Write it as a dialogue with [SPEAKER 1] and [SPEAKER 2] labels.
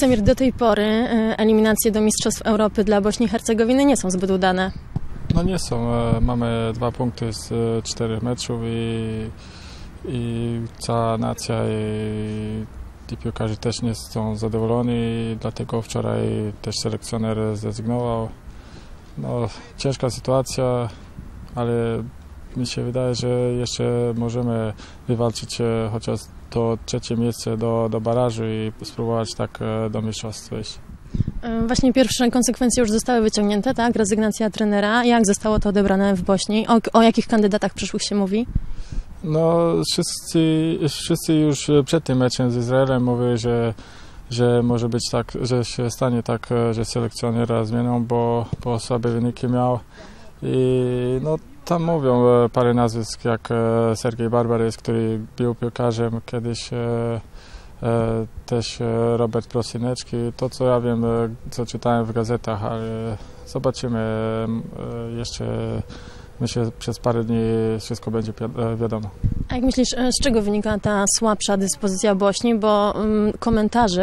[SPEAKER 1] Samir, do tej pory e, eliminacje do Mistrzostw Europy dla Bośni i Hercegowiny nie są zbyt udane.
[SPEAKER 2] No nie są. E, Mamy dwa punkty z e, czterech meczów i, i cała nacja i, i piłkarze też nie są zadowoleni, dlatego wczoraj też selekcjoner zrezygnował. No, ciężka sytuacja, ale mi się wydaje, że jeszcze możemy wywalczyć e, chociaż to trzecie miejsce do, do barażu i spróbować tak e, do mistrzostw wejść.
[SPEAKER 1] E, Właśnie pierwsze konsekwencje już zostały wyciągnięte, tak? Rezygnacja trenera. Jak zostało to odebrane w Bośni? O, o jakich kandydatach przyszłych się mówi?
[SPEAKER 2] No, wszyscy, wszyscy już przed tym meczem z Izraelem mówili, że, że może być tak, że się stanie tak, że selekcjonera zmienią, bo, bo słabe wyniki miał. I no, tam mówią e, parę nazwisk, jak e, Sergiej Barbarys, który był piłkarzem kiedyś, e, też Robert Prosyneczki. To, co ja wiem, co czytałem w gazetach, ale zobaczymy jeszcze. Myślę, że przez parę dni wszystko będzie wiadomo.
[SPEAKER 1] A jak myślisz, z czego wynika ta słabsza dyspozycja Bośni? Bo mm, komentarze